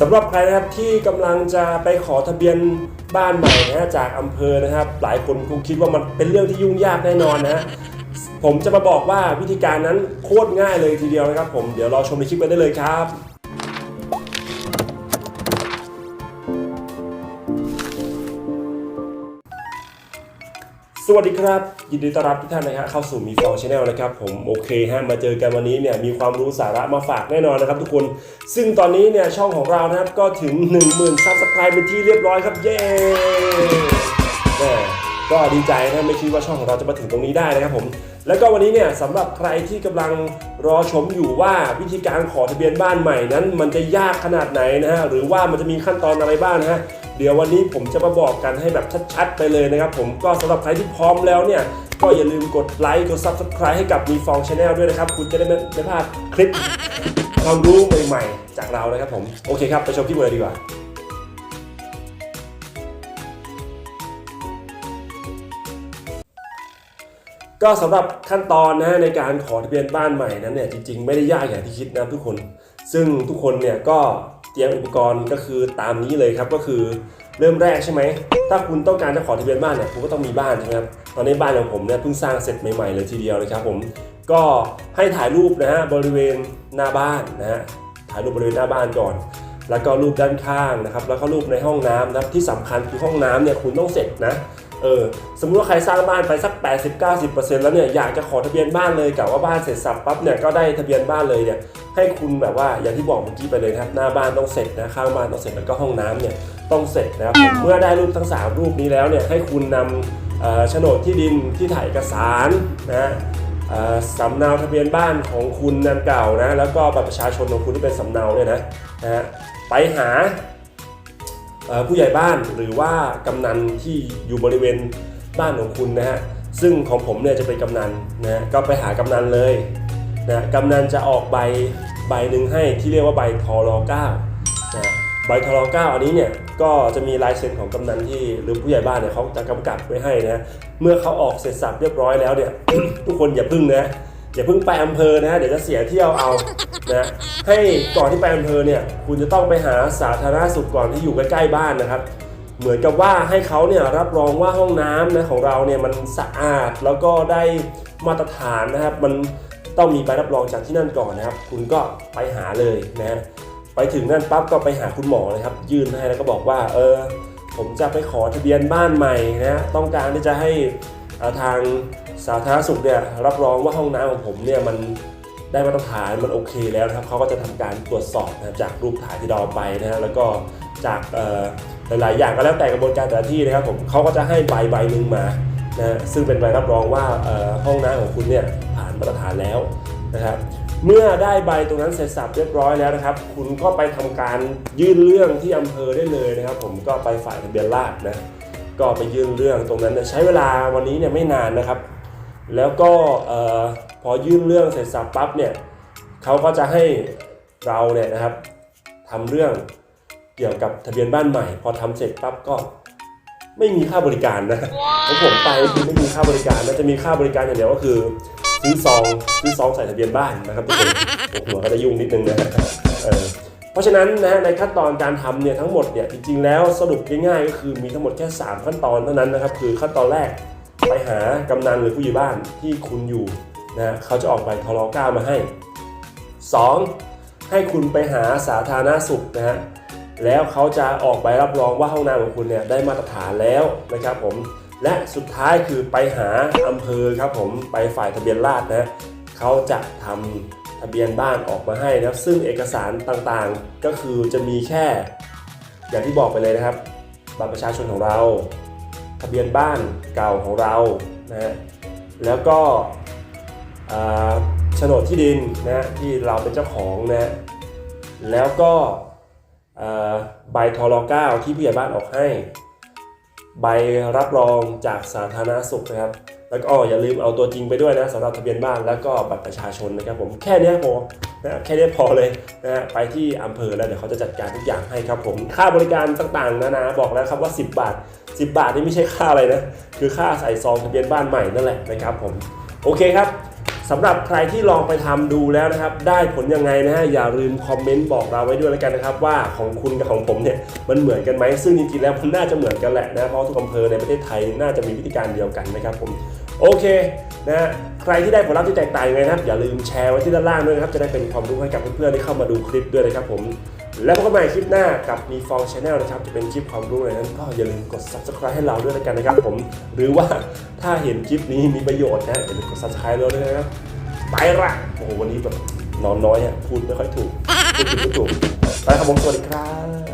สำหรับใครนะครับที่กำลังจะไปขอทะเบียนบ้านใหม่นะฮะจากอำเภอนะครับ หลายคนคงคิดว่ามันเป็นเรื่องที่ยุ่งยากแน่นอนนะฮะผมจะมาบอกว่าวิธีการนั้นโคตรง่ายเลยทีเดียวนะครับ ผมเดี๋ยวรอชมในคลิปไปได้เลยครับ สวัสดีครับ ยินดีต้อนรับทุกท่านนะครับเข้าสู่มีฟองชาแนลนะครับผมโอเคฮะมาเจอกันวันนี้เนี่ยมีความรู้สาระมาฝากแน่นอนนะครับทุกคน ซึ่งตอนนี้เนี่ยช่องของเรานะครับก็ถึง 10,000ซับสไครป์เป็นที่เรียบร้อยครับเย้แม่ก็ดีใจนะไม่คิดว่าช่องของเราจะมาถึงตรงนี้ได้นะครับผม แล้วก็วันนี้เนี่ยสำหรับใครที่กำลังรอชมอยู่ว่าวิธีการขอทะเบียนบ้านใหม่นั้น มันจะยากขนาดไหนนะฮะหรือว่ามันจะมีขั้นตอนอะไรบ้างนะฮะ เดี๋ยววันนี้ผมจะมาบอกกันให้แบบชัดๆไปเลยนะครับผมก็สำหรับใครที่พร้อมแล้วเนี่ยก็อย่าลืมกดไลค์กด Subscribe ให้กับมีฟองชาแนลด้วยนะครับ คุณจะได้ไม่พลาดคลิปความรู้ใหม่ๆ จากเรานะครับผม โอเคครับ ไปชมคลิปเลยดีกว่าก็สำหรับขั้นตอนนะฮะในการขอทะเบียนบ้านใหม่นั้นเนี่ยจริงๆ ไม่ได้ยากอย่างที่คิดนะทุกคน ซึ่งทุกคนเนี่ยก็ เตรียมอุปกรณ์ก็คือตามนี้เลยครับก็คือเริ่มแรกใช่ไหม ถ้าคุณต้องการจะขอทะเบียนบ้านเนี่ยคุณก็ต้องมีบ้านใช่ไหมครับ ตอนนี้บ้านของผมเนี่ยเพิ่งสร้างเสร็จใหม่ๆเลยทีเดียวนะครับผม ก็ให้ถ่ายรูปนะฮะบริเวณหน้าบ้านนะฮะ ถ่ายรูปบริเวณหน้าบ้านก่อน แล้วก็รูปด้านข้างนะครับ แล้วก็รูปในห้องน้ำนะครับ ที่สำคัญคือห้องน้ำเนี่ยคุณต้องเสร็จนะ เออสมมุติว่าใครสร้างบ้านไปสัก 80-90%แล้วเนี่ยอยากจะขอทะเบียนบ้านเลยกะว่าบ้านเสร็จสับปั๊บเนี่ยก็ได้ทะเบียนบ้านเลยเนี่ยให้คุณแบบว่าอย่างที่บอกเมื่อกี้ไปเลยครับหน้าบ้านต้องเสร็จนะข้างบ้านต้องเสร็จแล้วก็ห้องน้ำเนี่ยต้องเสร็จนะครับเมื่อได้รูปทั้ง 3 รูปนี้แล้วเนี่ยให้คุณนำโฉนดที่ดินที่ถ่ายเอกสารนะสำเนาทะเบียนบ้านของคุณนันเก่านะแล้วก็บัตรประชาชนของคุณที่เป็นสำเนาเนี่ยนะนะไปหา ผู้ใหญ่บ้านหรือว่ากำนันที่อยู่บริเวณบ้านของคุณนะฮะซึ่งของผมเนี่ยจะเป็นกำนันนะฮะก็ไปหากำนันเลยนะกำนันจะออกใบใบหนึ่งให้ที่เรียกว่าใบทอรอ9นะใบทอรอ9อันนี้เนี่ยก็จะมีลายเซ็นของกำนันที่หรือผู้ใหญ่บ้านเนี่ยเขาจะกำกับไว้ให้นะเมื่อเขาออกเสร็จสับเรียบร้อยแล้วเนี่ยทุกคนอย่าพึ่งนะ อย่าเพึ่งไปอำเภอนะเดี๋ยวจะเสียเที่ยวเอานะให้ก่อนที่ไปอำเภอเนี่ยคุณจะต้องไปหาสาธารณสุขก่อนที่อยู่ใกล้ๆบ้านนะครับ เหมือนกับว่าให้เขาเนี่ยรับรองว่าห้องน้ำนะของเราเนี่ยมันสะอาดแล้วก็ได้มาตรฐานนะครับมันต้องมีใบรับรองจากที่นั่นก่อนนะครับ คุณก็ไปหาเลยนะฮะไปถึงนั่นปั๊บก็ไปหาคุณหมอเลยครับ ยื่นให้แล้วก็บอกว่าเออผมจะไปขอทะเบียนบ้านใหม่นะต้องการที่จะให้ ทางสาธารณสุขเนี่ยรับรองว่าห้องน้ำของผมเนี่ยมันได้มาตรฐานมันโอเคแล้วนะครับเขาก็จะทำการตรวจสอบนะครับจากรูปถ่ายที่เราเอไปนะฮะแล้วก็จากหลายๆอย่างก็แล้วแต่กระบวนการแต่ละที่นะครับผมเขาก็จะให้ใบใบหนึ่งมานะฮะซึ่งเป็นใบรับรองว่าห้องน้ำของคุณเนี่ยผ่านมาตรฐานแล้วนะครับเมื่อได้ใบตรงนั้นเสร็จสับเรียบร้อยแล้วนะครับ คุณก็ไปทำการยื่นเรื่องที่อำเภอได้เลยนะครับ ผมก็ไปฝ่ายทะเบียนราษฎร์นะ ก็ไปยื่นเรื่องตรงนั้นใช้เวลาวันนี้เนี่ยไม่นานนะครับ แล้วก็พอยื่นเรื่องเสร็จสับปั๊บเนี่ยเขาก็จะให้เราเนี่ยนะครับทำเรื่องเกี่ยวกับทะเบียนบ้านใหม่ พอทำเสร็จปั๊บก็ไม่มีค่าบริการนะของผมไปคือไม่มีค่าบริการนะจะมีค่าบริการอย่างเดียวก็คือซื้อซองซื้อซองใส่ทะเบียนบ้านนะครับทุกคนหหัวก็จะยุ่งนิดนึงนะเออ เพราะฉะนั้นนะในขั้นตอนการทำเนี่ยทั้งหมดเนี่ยจริงๆแล้วสรุปง่ายๆก็คือมีทั้งหมดแค่ 3 ขั้นตอนเท่านั้นนะครับคือขั้นตอนแรกไปหากำนันหรือผู้ใหญ่บ้านที่คุณอยู่นะเขาจะออกใบทร9มาให้ 2. ให้คุณไปหาสาธารณสุขนะฮะแล้วเขาจะออกใบรับรองว่าห้องน้ำของคุณเนี่ยได้มาตรฐานแล้วนะครับผมและสุดท้ายคือไปหาอำเภอครับผมไปฝ่ายทะเบียนราษฎรนะเขาจะทำะเบียนบ้านออกมาให้นะครับ ซึ่งเอกสารต่างๆก็คือจะมีแค่ อย่างที่บอกไปเลยนะครับบัตรประชาชนของเรา ทะเบียนบ้านเก่าของเรานะฮะแล้วก็โฉนดที่ดินนะฮะที่เราเป็นเจ้าของนะฮะแล้วก็อ่าใบทร9ที่ผู้ใหญ่บ้านออกให้ ใบรับรองจากสาธารณสุขนะครับ แล้วก็อย่าลืมเอาตัวจริงไปด้วยนะสำหรับทะเบียนบ้านแล้วก็บัตรประชาชนนะครับผมแค่นี้พอนะแค่นี้พอเลยนะฮะไปที่อำเภอแล้วเดี๋ยวเขาจะจัดการทุกอย่างให้ครับผมค่าบริการต่างๆนะนะบอกแล้วครับว่า 10 บาท 10 บาทนี่ไม่ใช่ค่าอะไรนะคือค่าใส่ซองทะเบียนบ้านใหม่นั่นแหละนะครับผมโอเคครับ สำหรับใครที่ลองไปทำดูแล้วนะครับ ได้ผลยังไงนะฮะอย่าลืมคอมเมนต์บอกเราไว้ด้วยแล้วกันนะครับ ว่าของคุณกับของผมเนี่ยมันเหมือนกันไหมซึ่งจริงๆแล้วมันน่าจะเหมือนกันแหละนะเพราะทุกอำเภอในประเทศไทยน่าจะมีวิธีการเดียวกันนะครับผมโอเคนะฮะใครที่ได้ผลลัพธ์ที่แตกต่างยังไงนะครับ อย่าลืมแชร์ไว้ที่ด้านล่างด้วยนะครับจะได้เป็นความรู้ให้กับเพื่อนๆที่เข้ามาดูคลิปด้วยนะครับผม แล้วพบกันใหม่คลิปหน้ากับมีฟองชาแนลนะครับ จะเป็นคลิปความรู้อะไรนั้น ก็อย่าลืมกด subscribe ให้เราด้วยกันนะครับผม หรือว่าถ้าเห็นคลิปนี้มีประโยชน์นะอย่าลืมกด subscribe เราด้วยนะครับไปละโอ้โหวันนี้แบบนอนน้อยอะพูดไม่ค่อยถูกพูดผิดไม่ถูกไปครับผมสวัสดีครับ